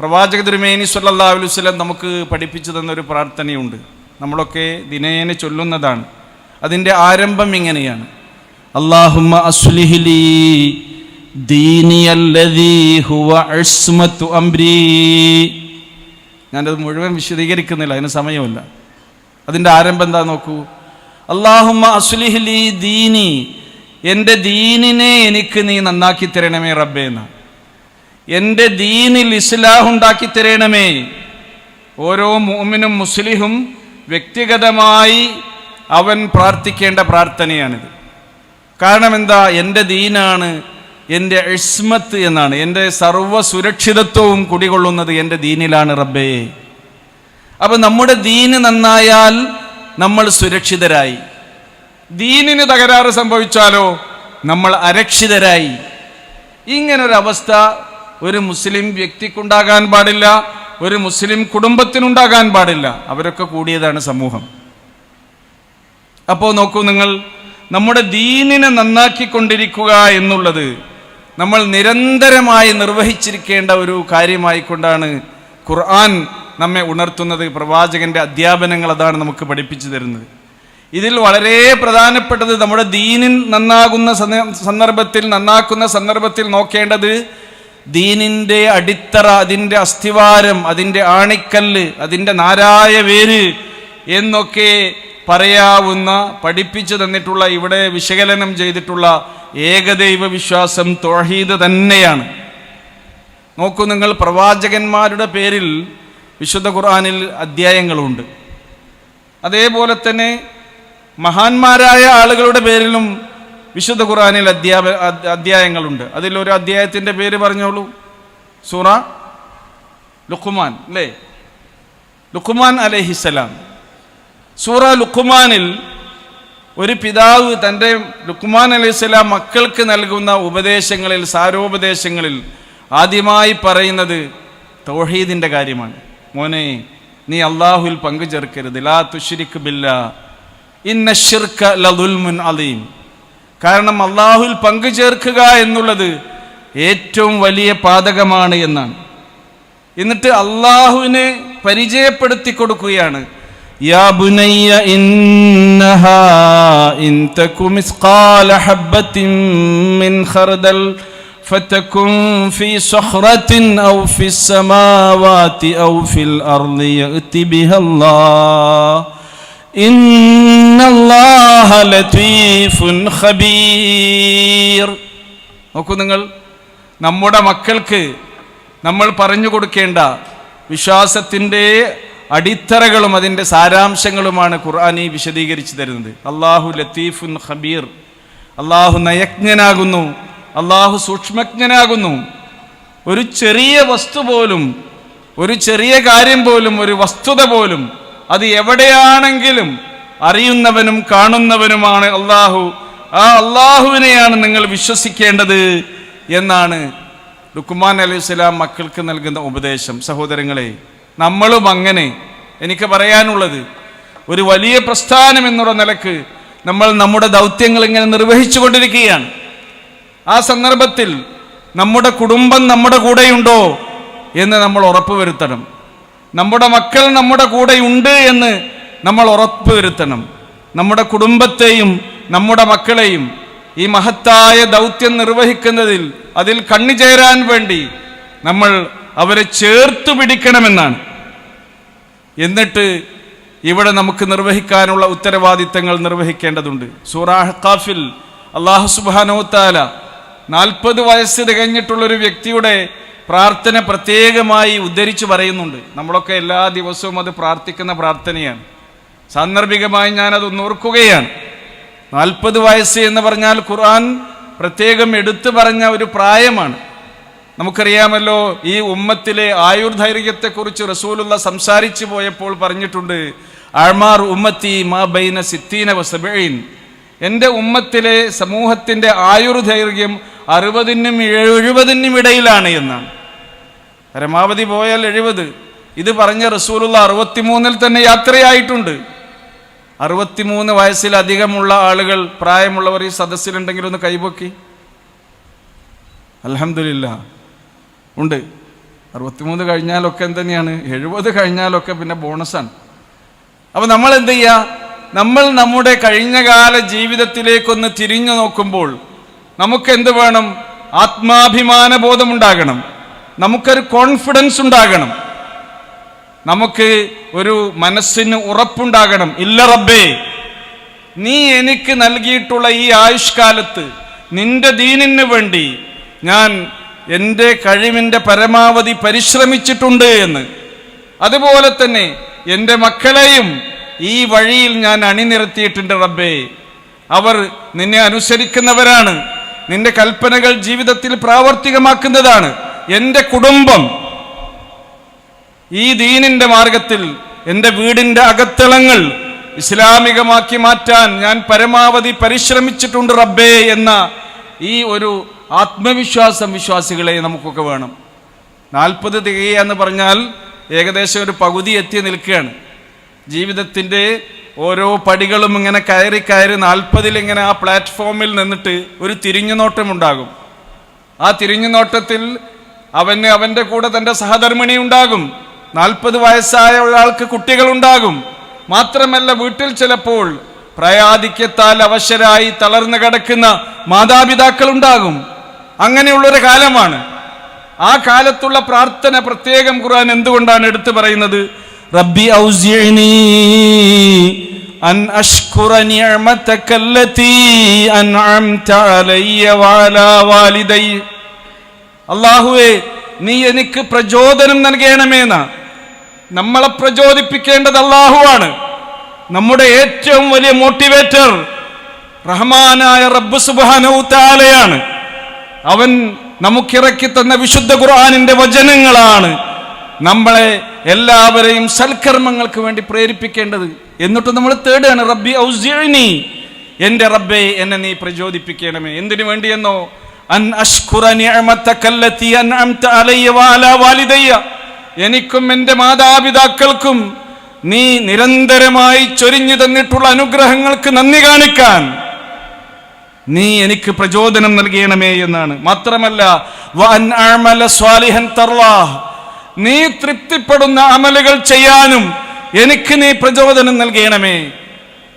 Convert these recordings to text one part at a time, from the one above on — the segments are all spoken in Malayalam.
പ്രവാചക തിരുമേനി സല്ലാ നമുക്ക് പഠിപ്പിച്ചു തന്നൊരു പ്രാർത്ഥനയുണ്ട്. നമ്മളൊക്കെ ദിനേനെ ചൊല്ലുന്നതാണ്. അതിന്റെ ആരംഭം ഇങ്ങനെയാണ്. അള്ളാഹുമ്മ അസ്ലിഹിലി ഞാനത് മുഴുവൻ വിശദീകരിക്കുന്നില്ല അതിന് സമയമില്ല. അതിന്റെ ആരംഭം എന്താ നോക്കൂ? അള്ളാഹുമ്മ അസ്ലിഹിലി ദീനി എന്റെ ദീനിനെ എനിക്ക് നീ നന്നാക്കി തരണമേ റബ്ബേ എന്ന എന്റെ ദീനിൽ ഇസ്ലാഹുണ്ടാക്കി തരണമേ. ഓരോ മോമിനും മുസ്ലിഹും വ്യക്തിഗതമായി അവൻ പ്രാർത്ഥിക്കേണ്ട പ്രാർത്ഥനയാണിത്. കാരണം എന്താ? എന്റെ ദീനാണ് എന്റെ ഇസ്മത്ത് എന്നാണ് എന്റെ സർവ സുരക്ഷിതത്വവും കുടികൊള്ളുന്നത് എന്റെ ദീനിലാണ് റബ്ബേ. അപ്പം നമ്മുടെ ദീന് നന്നായാൽ നമ്മൾ സുരക്ഷിതരായി. ദീനിന് തകരാറ് സംഭവിച്ചാലോ? നമ്മൾ അരക്ഷിതരായി. ഇങ്ങനൊരവസ്ഥ ഒരു മുസ്ലിം വ്യക്തിക്കുണ്ടാകാൻ പാടില്ല ഒരു മുസ്ലിം കുടുംബത്തിനുണ്ടാകാൻ പാടില്ല. അവരൊക്കെ കൂടിയതാണ് സമൂഹം. അപ്പോൾ നോക്കൂ നിങ്ങൾ നമ്മുടെ ദീനിനെ നന്നാക്കിക്കൊണ്ടിരിക്കുക എന്നുള്ളത് നമ്മൾ നിരന്തരമായി നിർവഹിച്ചിരിക്കേണ്ട ഒരു കാര്യമായിക്കൊണ്ടാണ് ഖുർആൻ നമ്മെ ഉണർത്തുന്നത് പ്രവാചകന്റെ അധ്യാപനങ്ങൾ അതാണ് നമുക്ക് പഠിപ്പിച്ചു തരുന്നത്. ഇതിൽ വളരെ പ്രധാനപ്പെട്ടത് നമ്മുടെ ദീനിൻ നന്നാകുന്ന സന്ദർഭത്തിൽ നന്നാക്കുന്ന സന്ദർഭത്തിൽ നോക്കേണ്ടത് ദീനിന്റെ അടിത്തറ അതിന്റെ അസ്ഥിവാരം അതിന്റെ ആണിക്കല്ല് അതിന്റെ നാരായ വേര് എന്നൊക്കെ പറയാവുന്ന പഠിപ്പിച്ചു തന്നിട്ടുള്ള ഇവിടെ വിശകലനം ചെയ്തിട്ടുള്ള ഏകദൈവ വിശ്വാസം തൊഴീദ് തന്നെയാണ്. നോക്കൂ നിങ്ങൾ പ്രവാചകന്മാരുടെ പേരിൽ വിശുദ്ധ ഖുർആാനിൽ അധ്യായങ്ങളുണ്ട്. അതേപോലെ തന്നെ മഹാന്മാരായ ആളുകളുടെ പേരിലും വിശുദ്ധ ഖുറാനിൽ അധ്യാപ അധ്യായങ്ങളുണ്ട്. അതിലൊരു അധ്യായത്തിന്റെ പേര് പറഞ്ഞോളൂ. സൂറ ലുഖുമാൻ അല്ലേ? ലുഖുമാൻ അലഹിസലാം സൂറ ലുഖുമാനിൽ ഒരു പിതാവ് തന്റെ ലുഖ്മാൻ അലൈഹിസ്സലാം മക്കൾക്ക് നൽകുന്ന ഉപദേശങ്ങളിൽ സാരോപദേശങ്ങളിൽ ആദ്യമായി പറയുന്നത് തൗഹീദിന്റെ കാര്യമാണ്. മോനെ നീ അള്ളാഹുൽ പങ്കു ചേർക്കരുത് ലാ തുഷിരിക്ക് ബില്ല. ഇന്ന ലദുൽമുൻ അലീം. കാരണം അള്ളാഹുൽ പങ്കു ചേർക്കുക എന്നുള്ളത് ഏറ്റവും വലിയ പാതകമാണ് എന്നാണ് എന്നിട്ട് അള്ളാഹുവിനെ പരിചയപ്പെടുത്തി കൊടുക്കുകയാണ് യാ ബുനയ്യ ഇന്നഹാ ഇൻ തകു മിസ്ഖാല ഹബ്ബത്തിൻ മിൻ ഖർദൽ فتكن في صخرة أو في السماوات أو في الأرض يأت بها الله നോക്കൂ നിങ്ങൾ നമ്മുടെ മക്കൾക്ക് നമ്മൾ പറഞ്ഞു കൊടുക്കേണ്ട വിശ്വാസത്തിന്റെ അടിത്തറകളും അതിന്റെ സാരാംശങ്ങളുമാണ് ഖുർആാനി വിശദീകരിച്ചു തരുന്നത്. അള്ളാഹു ലത്തീഫുൻ ഹബീർ അള്ളാഹു നയജ്ഞനാകുന്നു. അള്ളാഹു സൂക്ഷ്മജ്ഞനാകുന്നു. ഒരു ചെറിയ വസ്തു പോലും ഒരു ചെറിയ കാര്യം പോലും ഒരു വസ്തുത പോലും അത് എവിടെയാണെങ്കിലും അറിയുന്നവനും കാണുന്നവനുമാണ് അള്ളാഹു. ആ അള്ളാഹുവിനെയാണ് നിങ്ങൾ വിശ്വസിക്കേണ്ടത് എന്നാണ് ലുക്കുമാൻ അലൈഹി സ്വലാം മക്കൾക്ക് നൽകുന്ന ഉപദേശം. സഹോദരങ്ങളെ നമ്മളും അങ്ങനെ. എനിക്ക് പറയാനുള്ളത് ഒരു വലിയ പ്രസ്ഥാനം എന്നുള്ള നിലയ്ക്ക് നമ്മൾ നമ്മുടെ ദൗത്യങ്ങൾ ഇങ്ങനെ നിർവഹിച്ചു കൊണ്ടിരിക്കുകയാണ്. ആ സന്ദർഭത്തിൽ നമ്മുടെ കുടുംബം നമ്മുടെ കൂടെയുണ്ടോ എന്ന് നമ്മൾ ഉറപ്പുവരുത്തണം. നമ്മുടെ മക്കൾ നമ്മുടെ കൂടെയുണ്ട് എന്ന് നമ്മൾ ഉറപ്പ് വരുത്തണം. നമ്മുടെ കുടുംബത്തെയും നമ്മുടെ മക്കളെയും ഈ മഹത്തായ ദൗത്യം നിർവഹിക്കുന്നതിൽ അതിൽ കണ്ണിചേരാൻ വേണ്ടി നമ്മൾ അവരെ ചേർത്ത് പിടിക്കണമെന്നാണ്. എന്നിട്ട് ഇവിടെ നമുക്ക് നിർവഹിക്കാനുള്ള ഉത്തരവാദിത്തങ്ങൾ നിർവഹിക്കേണ്ടതുണ്ട്. സൂറാഹ്കാഫിൽ അള്ളാഹു സുബാനോത്താല നാൽപ്പത് വയസ്സ് തികഞ്ഞിട്ടുള്ള ഒരു വ്യക്തിയുടെ പ്രാർത്ഥന പ്രത്യേകമായി ഉദ്ധരിച്ചു പറയുന്നുണ്ട്. നമ്മളൊക്കെ എല്ലാ ദിവസവും അത് പ്രാർത്ഥിക്കുന്ന പ്രാർത്ഥനയാണ്. സാന്ദർഭികമായി ഞാനത് ഓർക്കുകയാണ്. നാൽപ്പത് വയസ്സ് എന്ന് പറഞ്ഞാൽ ഖുർആൻ പ്രത്യേകം എടുത്തു പറഞ്ഞ ഒരു പ്രായമാണ്. നമുക്കറിയാമല്ലോ ഈ ഉമ്മത്തിലെ ആയുർദൈർഘ്യത്തെക്കുറിച്ച് റസൂലുള്ള സംസാരിച്ചു പോയപ്പോൾ പറഞ്ഞിട്ടുണ്ട് അഴ്മാർ ഉമ്മത്തി മാ ബൈന സിത്തീന വസബീൻ എന്റെ ഉമ്മത്തിലെ സമൂഹത്തിന്റെ ആയുർദൈർഘ്യം അറുപതിനും എഴുപതിനും ഇടയിലാണ് എന്നാണ് പരമാവധി പോയാൽ എഴുപത്. ഇത് പറഞ്ഞ റസൂലുള്ള അറുപത്തിമൂന്നിൽ തന്നെ യാത്രയായിട്ടുണ്ട്. അറുപത്തിമൂന്ന് വയസ്സിലധികമുള്ള ആളുകൾ പ്രായമുള്ളവർ ഈ സദസ്സിലുണ്ടെങ്കിൽ ഒന്ന് കൈപൊക്കി. അലഹമില്ല ഉണ്ട്. അറുപത്തിമൂന്ന് കഴിഞ്ഞാലൊക്കെ എന്തുതന്നെയാണ് എഴുപത് കഴിഞ്ഞാലൊക്കെ പിന്നെ ബോണസാണ്. അപ്പൊ നമ്മൾ എന്ത് ചെയ്യുക നമ്മൾ നമ്മുടെ കഴിഞ്ഞകാല ജീവിതത്തിലേക്കൊന്ന് തിരിഞ്ഞു നോക്കുമ്പോൾ നമുക്ക് എന്ത് വേണം? ആത്മാഭിമാന ബോധമുണ്ടാകണം നമുക്കൊരു കോൺഫിഡൻസ് ഉണ്ടാകണം. നമുക്ക് ഒരു മനസ്സിന് ഉറപ്പുണ്ടാകണം. ഇല്ല റബ്ബേ നീ എനിക്ക് നൽകിയിട്ടുള്ള ഈ ആയുഷ്കാലത്ത് നിന്റെ ദീനിന് വേണ്ടി ഞാൻ എന്റെ കഴിവിന്റെ പരമാവധി പരിശ്രമിച്ചിട്ടുണ്ട് എന്ന്. അതുപോലെ തന്നെ എന്റെ മക്കളെയും ഈ വഴിയിൽ ഞാൻ അണിനിരത്തിയിട്ടുണ്ട് റബ്ബേ. അവർ നിന്നെ അനുസരിക്കുന്നവരാണ്. നിന്റെ കൽപ്പനകൾ ജീവിതത്തിൽ പ്രാവർത്തികമാക്കുന്നതാണ്. എന്റെ കുടുംബം ഈ ദീനിന്റെ മാർഗത്തിൽ എന്റെ വീടിന്റെ അകത്തളങ്ങൾ ഇസ്ലാമികമാക്കി മാറ്റാൻ ഞാൻ പരമാവധി പരിശ്രമിച്ചിട്ടുണ്ട് റബ്ബേ എന്ന ഈ ഒരു ആത്മവിശ്വാസം വിശ്വാസികളെ നമുക്കൊക്കെ വേണം. നാൽപ്പത് തികയുക എന്ന് പറഞ്ഞാൽ ഏകദേശം ഒരു പകുതി എത്തി നിൽക്കുകയാണ്. ജീവിതത്തിന്റെ ഓരോ പടികളും ഇങ്ങനെ കയറി കയറി നാൽപ്പതിൽ ഇങ്ങനെ ആ പ്ലാറ്റ്ഫോമിൽ നിന്നിട്ട് ഒരു തിരിഞ്ഞുനോട്ടമുണ്ടാകും ആ തിരിഞ്ഞുനോട്ടത്തിൽ അവന് അവന്റെ കൂടെ തന്റെ സഹധർമ്മിണി ഉണ്ടാകും. നാൽപ്പത് വയസ്സായ ഒരാൾക്ക് കുട്ടികളുണ്ടാകും മാത്രമല്ല വീട്ടിൽ ചിലപ്പോൾ പ്രയാധിക്യത്താൽ അവശരായി തളർന്നു കിടക്കുന്ന മാതാപിതാക്കൾ ഉണ്ടാകും. അങ്ങനെയുള്ളൊരു കാലമാണ്. ആ കാലത്തുള്ള പ്രാർത്ഥന പ്രത്യേകം ഖുർആൻ എന്തുകൊണ്ടാണ് എടുത്തു പറയുന്നത്? റബ്ബി أن അൻ نعمتك നിഅമതകല്ലതി അൻഅംത അലയ്യ وعلى والدي അള്ളാഹുവേ നീ എനിക്ക് പ്രചോദനം നൽകണമേന്ന. നമ്മളെ പ്രചോദിപ്പിക്കേണ്ടത് അള്ളാഹുവാണ് നമ്മുടെ ഏറ്റവും വലിയ മോട്ടിവേറ്റർ റഹ്മാനായ റബ്ബ് സുബാനൗത്താലയാണ് അവൻ നമുക്കിറക്കി തന്ന വിശുദ്ധ ഖുർആാനിന്റെ വചനങ്ങളാണ്. നമ്മളെ എല്ലാവരെയും സൽക്കർമ്മങ്ങൾക്ക് വേണ്ടി പ്രേരിപ്പിക്കേണ്ടത്. എന്നിട്ട് നമ്മൾ തേടുകയാണ് റബ്ബി ഔസിയണി എന്റെ റബ്ബെ എന്നെ നീ പ്രചോദിപ്പിക്കണമേ. എന്തിനു വേണ്ടിയെന്നോ? അൻ അഷ്കുറ വാലിദയ്യ. എനിക്കും എന്റെ മാതാപിതാക്കൾക്കും നീ നിരന്തരമായി ചൊരിഞ്ഞു തന്നിട്ടുള്ള അനുഗ്രഹങ്ങൾക്ക് നന്ദി കാണിക്കാൻ. നീ എനിക്ക് പ്രചോദനം നൽകണമേ എന്നാണ്. മാത്രമല്ല വഅൻ അഅമല സ്വാലിഹൻ തർവാഹ് നീ തൃപ്തിപ്പെടുന്ന അമലുകൾ ചെയ്യാനും എനിക്ക് നീ പ്രചോദനം നൽകണമേ.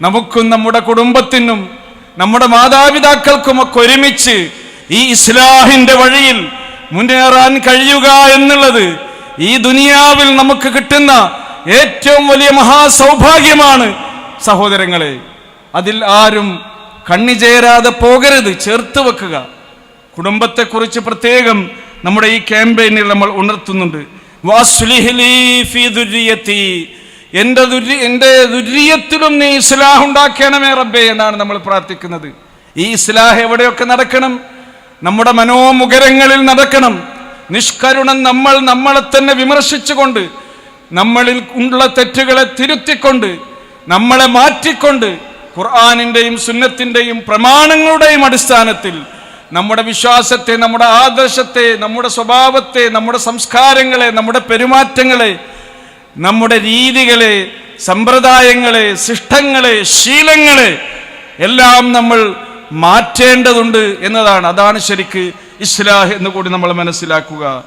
നമുക്കും നമ്മുടെ കുടുംബത്തിനും നമ്മുടെ മാതാപിതാക്കൾക്കും ഒക്കെ ഒരുമിച്ച് ഈ ഇസ്ലാഹിന്റെ വഴിയിൽ മുന്നേറാൻ കഴിയുക എന്നുള്ളത് ഈ ദുനിയാവിൽ നമുക്ക് കിട്ടുന്ന ഏറ്റവും വലിയ മഹാസൗഭാഗ്യമാണ് സഹോദരങ്ങളെ. അതിൽ ആരും കണ്ണിചേരാതെ പോകരുത് ചേർത്ത് വെക്കുക. കുടുംബത്തെക്കുറിച്ച് പ്രത്യേകം നമ്മുടെ ഈ ക്യാമ്പയിനിൽ നമ്മൾ ഉണർത്തുന്നുണ്ട്. എന്റെ ദുരി എന്റെ ദുര്യത്തിലും നീ ഇസ്ലാഹ് ഉണ്ടാക്കണമേ റബ്ബേ എന്നാണ് നമ്മൾ പ്രാർത്ഥിക്കുന്നത്. ഈ ഇസ്ലാഹ് എവിടെയൊക്കെ നടക്കണം? നമ്മുടെ മനോമുഖരങ്ങളിൽ നടക്കണം. നിഷ്കരുണം നമ്മൾ നമ്മളെ തന്നെ വിമർശിച്ചുകൊണ്ട് നമ്മളിൽ ഉള്ള തെറ്റുകളെ തിരുത്തിക്കൊണ്ട് നമ്മളെ മാറ്റിക്കൊണ്ട് ഖുർആാനിന്റെയും സുന്നത്തിന്റെയും പ്രമാണങ്ങളുടെയും അടിസ്ഥാനത്തിൽ നമ്മുടെ വിശ്വാസത്തെ നമ്മുടെ ആദർശത്തെ നമ്മുടെ സ്വഭാവത്തെ നമ്മുടെ സംസ്കാരങ്ങളെ നമ്മുടെ പെരുമാറ്റങ്ങളെ നമ്മുടെ രീതികളെ സമ്പ്രദായങ്ങളെ ശിഷ്ടങ്ങളെ ശീലങ്ങളെ എല്ലാം നമ്മൾ മാറ്റേണ്ടതുണ്ട് എന്നതാണ്. അതാണ് ശരിക്ക് ഇസ്ലാഹ് എന്ന് കൂടി നമ്മൾ മനസ്സിലാക്കുക.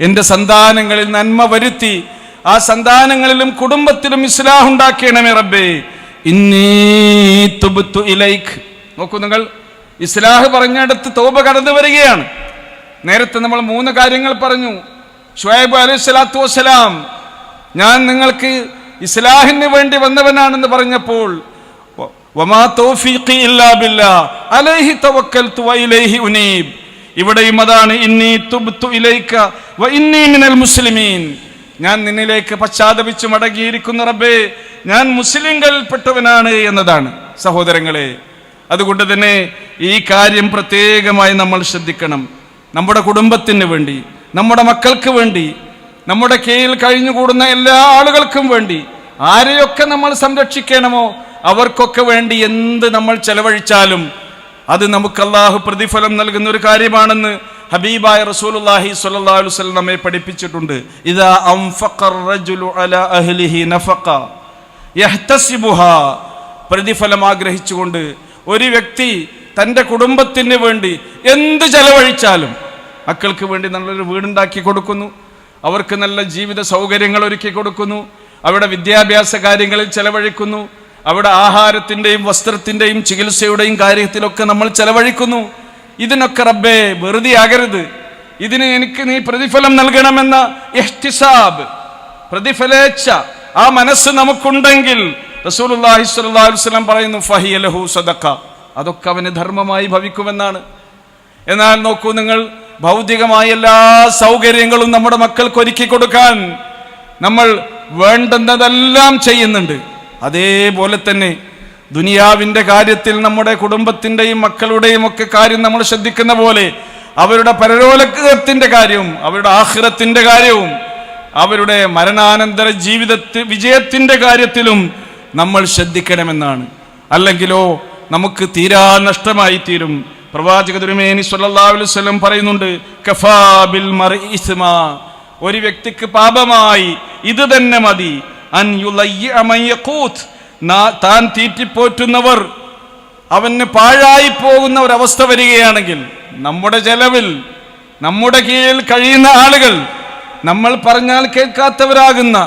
എന്റെ സന്താനങ്ങളിൽ നന്മ വരുത്തി ആ സന്താനങ്ങളിലും കുടുംബത്തിലും ഇസ്ലാഹ് ഉണ്ടാക്കണമേ റബ്ബേ. ഇന്നീ തുബ്തു ഇലൈക്ക് നോക്കൂ നിങ്ങൾ. ഇസ്ലാഹ് പറഞ്ഞിടത്ത് തോപ കടന്നു വരികയാണ്. നേരത്തെ നമ്മൾ മൂന്ന് കാര്യങ്ങൾ പറഞ്ഞു. ഷുഹൈബ് അലൈഹി സ്വലാത്തു വസ്സലാം ഞാൻ നിങ്ങൾക്ക് ഇസ്ലാഹിന് വേണ്ടി വന്നവനാണെന്ന് പറഞ്ഞപ്പോൾ ഇവിടെയും അതാണ് ഇന്നി തുബ്തു ഇലൈക വ ഇന്നി മിനൽ മുസ്ലിമീൻ. ഞാൻ നിന്നിലേക്ക് പശ്ചാത്തപിച്ചു മടങ്ങിയിരിക്കുന്ന റബ്ബേ ഞാൻ മുസ്ലിങ്ങളിൽപ്പെട്ടവനാണ് എന്നതാണ്. സഹോദരങ്ങളെ അതുകൊണ്ട് തന്നെ ഈ കാര്യം പ്രത്യേകമായി നമ്മൾ ശ്രദ്ധിക്കണം. നമ്മുടെ കുടുംബത്തിന് വേണ്ടി നമ്മുടെ മക്കൾക്ക് വേണ്ടി നമ്മുടെ കീഴിൽ കഴിഞ്ഞുകൂടുന്ന എല്ലാ ആളുകൾക്കും വേണ്ടി ആരെയൊക്കെ നമ്മൾ സംരക്ഷിക്കണമോ അവർക്കൊക്കെ വേണ്ടി എന്ത് നമ്മൾ ചെലവഴിച്ചാലും അത് നമുക്ക് അള്ളാഹു പ്രതിഫലം നൽകുന്ന ഒരു കാര്യമാണെന്ന് ഹബീബായ റസൂലുള്ളാഹി സ്വല്ലല്ലാഹു അലൈഹി വസല്ലം നമ്മെ പഠിപ്പിച്ചിട്ടുണ്ട്. ഇദാ അലാ നഫഖ പ്രതിഫലം ആഗ്രഹിച്ചുകൊണ്ട് ഒരു വ്യക്തി തന്റെ കുടുംബത്തിന് വേണ്ടി എന്ത് ചെലവഴിച്ചാലും മക്കൾക്ക് വേണ്ടി നല്ലൊരു വീടുണ്ടാക്കി കൊടുക്കുന്നു. അവർക്ക് നല്ല ജീവിത സൗകര്യങ്ങൾ ഒരുക്കി കൊടുക്കുന്നു. അവിടെ വിദ്യാഭ്യാസ കാര്യങ്ങളിൽ ചെലവഴിക്കുന്നു. അവിടെ ആഹാരത്തിന്റെയും വസ്ത്രത്തിന്റെയും ചികിത്സയുടെയും കാര്യത്തിലൊക്കെ നമ്മൾ ചെലവഴിക്കുന്നു. ഇതിനൊക്കെ റബ്ബേ വെറുതെ ആകരുത്. ഇതിന് എനിക്ക് നീ പ്രതിഫലം നൽകണമെന്ന എഹ്തിസാബ് പ്രതിഫലേച്ഛ ആ മനസ്സ് നമുക്കുണ്ടെങ്കിൽ റസൂലുള്ളാഹി സ്വല്ലല്ലാഹു അലൈഹി വസല്ലം പറയുന്നു ഫഹിയ ലഹു സദക്ക അതൊക്കെ അവന് ധർമ്മമായി ഭവിക്കുമെന്നാണ്. എന്നാൽ നോക്കൂ നിങ്ങൾ ഭൗതികമായ എല്ലാ സൗകര്യങ്ങളും നമ്മുടെ മക്കൾക്ക് ഒരുക്കി കൊടുക്കാൻ നമ്മൾ വേണ്ടുന്നതെല്ലാം ചെയ്യുന്നുണ്ട്. അതേപോലെ തന്നെ ദുനിയാവിന്റെ കാര്യത്തിൽ നമ്മുടെ കുടുംബത്തിന്റെയും മക്കളുടെയും ഒക്കെ കാര്യം നമ്മൾ ശ്രദ്ധിക്കുന്ന പോലെ അവരുടെ പരലോലത്തിന്റെ കാര്യവും അവരുടെ ആഹ്റത്തിന്റെ കാര്യവും അവരുടെ മരണാനന്തര ജീവിതത്തിൽ വിജയത്തിന്റെ കാര്യത്തിലും നമ്മൾ ശ്രദ്ധിക്കണമെന്നാണ്. അല്ലെങ്കിലോ നമുക്ക് തീരാ നഷ്ടമായി തീരും. പ്രവാചക തിരുമേനി സല്ലല്ലാഹു അലൈഹി പറയുന്നുണ്ട് കഫാ ബിൽ മർഇസ്മാ ഒരു വ്യക്തിക്ക് പാപമായി ഇത് തന്നെ മതി. അൻ താൻ തീറ്റിപ്പോറ്റുന്നവർ അവന് പാഴായി പോകുന്ന ഒരവസ്ഥ വരികയാണെങ്കിൽ നമ്മുടെ ചെലവിൽ നമ്മുടെ കീഴിൽ കഴിയുന്ന ആളുകൾ നമ്മൾ പറഞ്ഞാൽ കേൾക്കാത്തവരാകുന്ന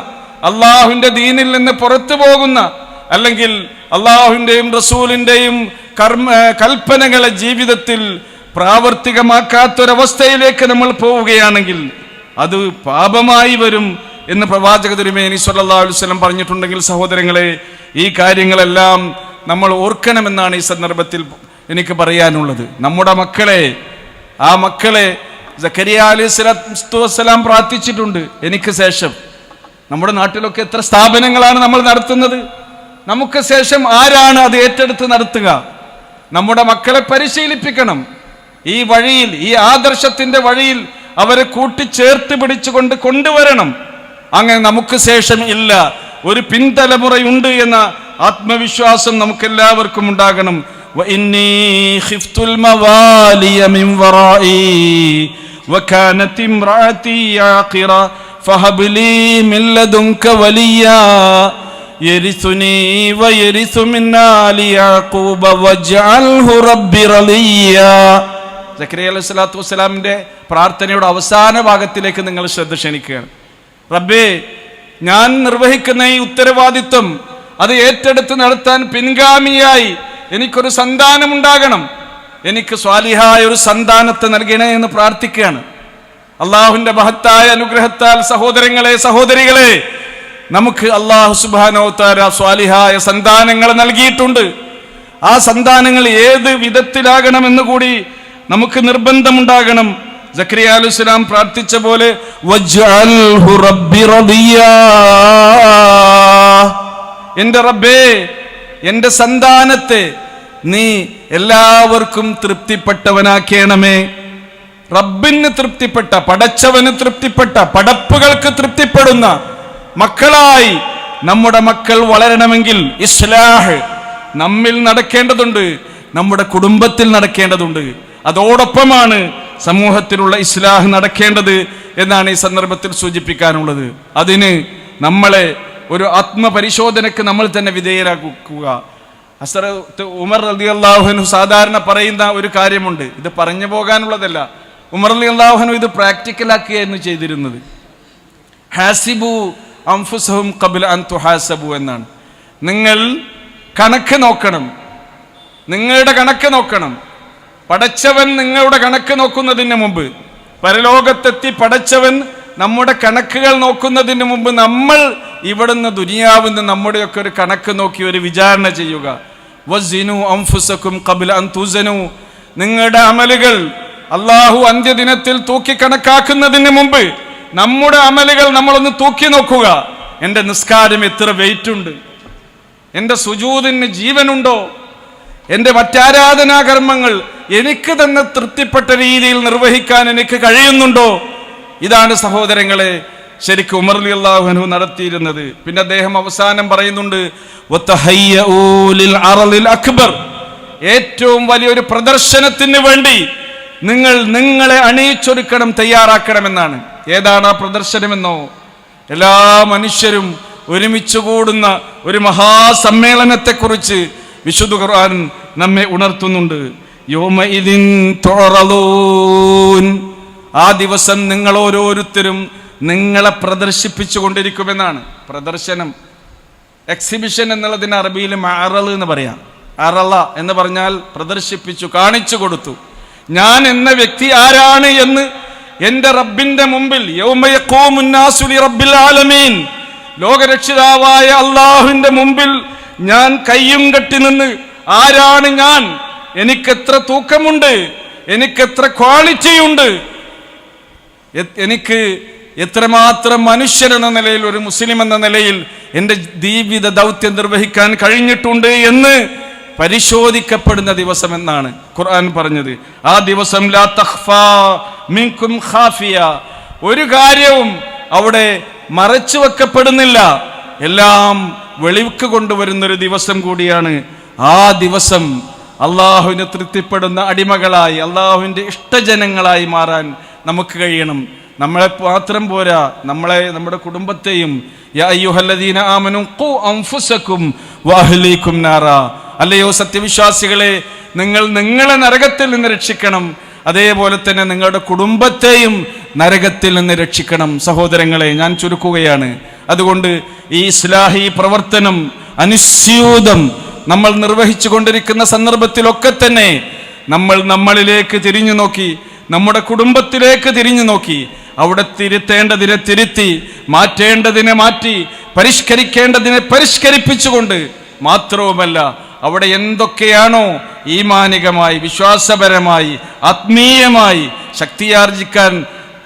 അള്ളാഹുവിന്റെ ദീനിൽ നിന്ന് പുറത്തു പോകുന്ന അല്ലെങ്കിൽ അള്ളാഹുവിന്റെയും റസൂലിന്റെയും കർമ്മ കൽപ്പനകളെ ജീവിതത്തിൽ പ്രാവർത്തികമാക്കാത്തൊരവസ്ഥയിലേക്ക് നമ്മൾ പോവുകയാണെങ്കിൽ അത് പാപമായി വരും എന്ന് പ്രവാചക തിരുമേനി അലൈഹി വസല്ലം പറഞ്ഞിട്ടുണ്ടെങ്കിൽ സഹോദരങ്ങളെ ഈ കാര്യങ്ങളെല്ലാം നമ്മൾ ഓർക്കണമെന്നാണ് ഈ സന്ദർഭത്തിൽ എനിക്ക് പറയാനുള്ളത്. നമ്മുടെ മക്കളെ ആ മക്കളെ സക്കരിയ അലൈഹി സ്വലാത്തു വസ്സലാം പ്രാർത്ഥിച്ചിട്ടുണ്ട്. എനിക്ക് ശേഷം നമ്മുടെ നാട്ടിലൊക്കെ എത്ര സ്ഥാപനങ്ങളാണ് നമ്മൾ നടത്തുന്നത് നമുക്ക് ശേഷം ആരാണ് അത് ഏറ്റെടുത്ത് നടത്തുക നമ്മുടെ മക്കളെ പരിശീലിപ്പിക്കണം ഈ വഴിയിൽ ഈ ആദർശത്തിന്റെ വഴിയിൽ അവരെ കൂട്ടിച്ചേർത്ത് പിടിച്ചുകൊണ്ട് കൊണ്ടുവരണം അങ്ങനെ നമുക്ക് ശേഷം ഇല്ല ഒരു പിൻതലമുറയുണ്ട് എന്ന ആത്മവിശ്വാസം നമുക്കെല്ലാവർക്കും ഉണ്ടാകണം وإني خفت الموالي من ورائي وكانت امرأتي عاقرة فهب لي من لدنك وليا يرثني ويرث من آل يعقوب واجعله رب رضيا സക്കരിയ അലൈഹി സ്വലാത്തു വസ്സലാമിന്റെ പ്രാർത്ഥനയുടെ അവസാന ഭാഗത്തിലേക്ക് നിങ്ങൾ ശ്രദ്ധ ക്ഷണിക്കുകയാണ് റബ്ബേ ഞാൻ നിർവഹിക്കുന്ന ഈ ഉത്തരവാദിത്വം അത് ഏറ്റെടുത്ത് നടത്താൻ പിൻഗാമിയായി എനിക്കൊരു സന്താനം ഉണ്ടാകണം എനിക്ക് സ്വാലിഹായ ഒരു സന്താനത്തെ നൽകണേ എന്ന് പ്രാർത്ഥിക്കുകയാണ് അള്ളാഹുവിന്റെ മഹത്തായ അനുഗ്രഹത്താൽ സഹോദരങ്ങളെ സഹോദരികളെ നമുക്ക് അള്ളാഹു സുബാനോ താര സ്വാലിഹായ സന്താനങ്ങൾ നൽകിയിട്ടുണ്ട്. ആ സന്താനങ്ങൾ ഏത് വിധത്തിലാകണമെന്ന് കൂടി നമുക്ക് നിർബന്ധമുണ്ടാകണം. ജക്രിയ അലുസ്ലാം പ്രാർത്ഥിച്ച പോലെ. എന്റെ റബ്ബേ എന്റെ സന്താനത്തെ നീ എല്ലാവർക്കും തൃപ്തിപ്പെട്ടവനാക്കേണമേ. റബ്ബിന് തൃപ്തിപ്പെട്ട പടച്ചവന് തൃപ്തിപ്പെട്ട പടപ്പുകൾക്ക് തൃപ്തിപ്പെടുന്ന മക്കളായി നമ്മുടെ മക്കൾ വളരണമെങ്കിൽ ഇസ്ലാഹ് നമ്മിൽ നടക്കേണ്ടതുണ്ട് നമ്മുടെ കുടുംബത്തിൽ നടക്കേണ്ടതുണ്ട്. അതോടൊപ്പമാണ് സമൂഹത്തിലുള്ള ഇസ്ലാഹ് നടക്കേണ്ടത് എന്നാണ് ഈ സന്ദർഭത്തിൽ സൂചിപ്പിക്കാനുള്ളത്. അതിന് നമ്മളെ ഒരു ആത്മപരിശോധനക്ക് നമ്മൾ തന്നെ വിധേയരാക്കുക. ഹസരത്ത് ഉമർ അള്ളാഹുനു സാധാരണ പറയുന്ന ഒരു കാര്യമുണ്ട്. ഇത് പറഞ്ഞു പോകാനുള്ളതല്ല. ഉമർ അലി അള്ളാഹുനു ഇത് പ്രാക്ടിക്കലാക്കുകയായിരുന്നു ചെയ്തിരുന്നത്. ഹാസിബു അംഫുസഹും കബിൽ അൻ തുഹാസബു എന്നാണ്. നിങ്ങൾ കണക്ക് നോക്കണം. നിങ്ങളുടെ കണക്ക് നോക്കണം. പടച്ചവൻ നിങ്ങളുടെ കണക്ക് നോക്കുന്നതിന് മുമ്പ് പരലോകത്തെത്തി പടച്ചവൻ നമ്മുടെ കണക്കുകൾ നോക്കുന്നതിന് മുമ്പ് നമ്മൾ ഇവിടുന്ന് ദുനിയാവുന്ന നമ്മുടെയൊക്കെ ഒരു കണക്ക് നോക്കി ഒരു വിചാരണ ചെയ്യുക. വസിനു അംഫുസക്കും കബിൽ അൻ തുസനു. നിങ്ങളുടെ അമലുകൾ അള്ളാഹു അന്ത്യദിനത്തിൽ തൂക്കി കണക്കാക്കുന്നതിന് മുമ്പ് നമ്മുടെ അമലുകൾ നമ്മളൊന്ന് തൂക്കി നോക്കുക. എന്റെ നിസ്കാരം എത്ര വെയിറ്റ് ഉണ്ട് എന്റെ സുജൂതിന് ജീവനുണ്ടോ? എന്റെ മറ്റാരാധനാ കർമ്മങ്ങൾ എനിക്ക് തന്നെ തൃപ്തിപ്പെട്ട രീതിയിൽ നിർവഹിക്കാൻ എനിക്ക് കഴിയുന്നുണ്ടോ? ഇതാണ് സഹോദരങ്ങളെ ശരിക്കും ഉമർ അലി അള്ളാഹുനു നടത്തിയിരുന്നത്. പിന്നെ അദ്ദേഹം അവസാനം പറയുന്നുണ്ട് "വത്തഹയ്യഊ ലിൽ അറളിൽ അക്ബർ. ഏറ്റവും വലിയൊരു പ്രദർശനത്തിന് വേണ്ടി നിങ്ങൾ നിങ്ങളെ അണിയിച്ചൊരുക്കണം തയ്യാറാക്കണമെന്നാണ്. ഏതാണ് ആ പ്രദർശനമെന്നോ? എല്ലാ മനുഷ്യരും ഒരുമിച്ച് കൂടുന്ന ഒരു മഹാസമ്മേളനത്തെക്കുറിച്ച് വിശുദ്ധ ഖുർആൻ നമ്മെ ഉണർത്തുന്നുണ്ട്. ആ ദിവസം നിങ്ങൾ ഓരോരുത്തരും നിങ്ങളെ പ്രദർശിപ്പിച്ചു കൊണ്ടിരിക്കുമെന്നാണ് പ്രദർശനം. എക്സിബിഷൻ എന്നുള്ളതിന് അറബിയിൽ അറൽ എന്ന് പറയാം. അറള എന്ന് പറഞ്ഞാൽ പ്രദർശിപ്പിച്ചു കാണിച്ചു കൊടുത്തു. ഞാൻ എന്ന വ്യക്തി ആരാണ് എന്ന് എന്റെ റബ്ബിന്റെ മുമ്പിൽ റബ്ബിൽ ആലമീൻ. ലോകരക്ഷിതാവായ അള്ളാഹുവിന്റെ മുമ്പിൽ ഞാൻ കയ്യും കെട്ടി നിന്ന് ആരാണ് ഞാൻ? എനിക്കെത്ര തൂക്കമുണ്ട്? എനിക്കെത്ര ക്വാളിറ്റിയുണ്ട്? എനിക്ക് എത്രമാത്രം മനുഷ്യൻ എന്ന നിലയിൽ ഒരു മുസ്ലിം എന്ന നിലയിൽ എന്റെ ജീവിത ദൗത്യം നിർവഹിക്കാൻ കഴിഞ്ഞിട്ടുണ്ട് എന്ന് പരിശോധിക്കപ്പെടുന്ന ദിവസം എന്നാണ് ഖുർആൻ പറഞ്ഞത്. ആ ദിവസം ലാ മിൻകും ഖാഫിയ. ഒരു കാര്യവും അവിടെ മറച്ചു വെക്കപ്പെടുന്നില്ല. എല്ലാം വെളിവ്ക്ക് കൊണ്ടുവരുന്നൊരു ദിവസം കൂടിയാണ്. ആ ദിവസം അള്ളാഹുവിനെ തൃപ്തിപ്പെടുന്ന അടിമകളായി അള്ളാഹുവിന്റെ ഇഷ്ടജനങ്ങളായി മാറാൻ നമുക്ക് കഴിയണം. നമ്മളെ മാത്രം പോരാ. നമ്മളെ നമ്മുടെ കുടുംബത്തെയും യാ അയ്യുഹല്ലദീന ആമനു ഖു അല്ലയോ സത്യവിശ്വാസികളെ നിങ്ങൾ നിങ്ങളെ നരകത്തിൽ നിന്ന് രക്ഷിക്കണം. അതേപോലെ തന്നെ നിങ്ങളുടെ കുടുംബത്തെയും നരകത്തിൽ നിന്ന് രക്ഷിക്കണം. സഹോദരങ്ങളെ ഞാൻ ചുരുക്കുകയാണ്. അതുകൊണ്ട് ഈ ഇസ്ലാഹി പ്രവർത്തനം അനുസ്യൂതം നമ്മൾ നിർവഹിച്ചു കൊണ്ടിരിക്കുന്ന സന്ദർഭത്തിലൊക്കെ തന്നെ നമ്മൾ നമ്മളിലേക്ക് തിരിഞ്ഞു നോക്കി നമ്മുടെ കുടുംബത്തിലേക്ക് തിരിഞ്ഞു നോക്കി അവിടെ തിരുത്തേണ്ടതിനെ തിരുത്തി മാറ്റേണ്ടതിനെ മാറ്റി പരിഷ്കരിക്കേണ്ടതിനെ പരിഷ്കരിപ്പിച്ചുകൊണ്ട് മാത്രവുമല്ല അവിടെ എന്തൊക്കെയാണോ ഈമാനികമായി വിശ്വാസപരമായി ആത്മീയമായി ശക്തിയാർജിക്കാൻ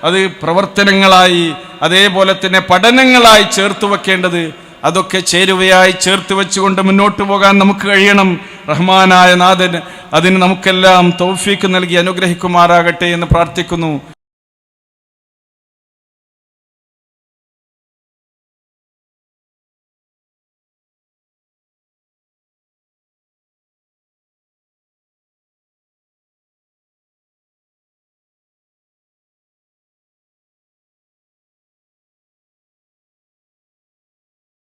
അത് പ്രവർത്തനങ്ങളായി അതേപോലെ തന്നെ പഠനങ്ങളായി ചേർത്ത് വെക്കേണ്ടത് അതൊക്കെ ചേരുവയായി ചേർത്ത് വെച്ചുകൊണ്ട് മുന്നോട്ട് പോകാൻ നമുക്ക് കഴിയണം. റഹ്മാനായ നാഥൻ അതിന് നമുക്കെല്ലാം തൗഫീക്ക് നൽകി അനുഗ്രഹിക്കുമാറാകട്ടെ എന്ന് പ്രാർത്ഥിക്കുന്നു.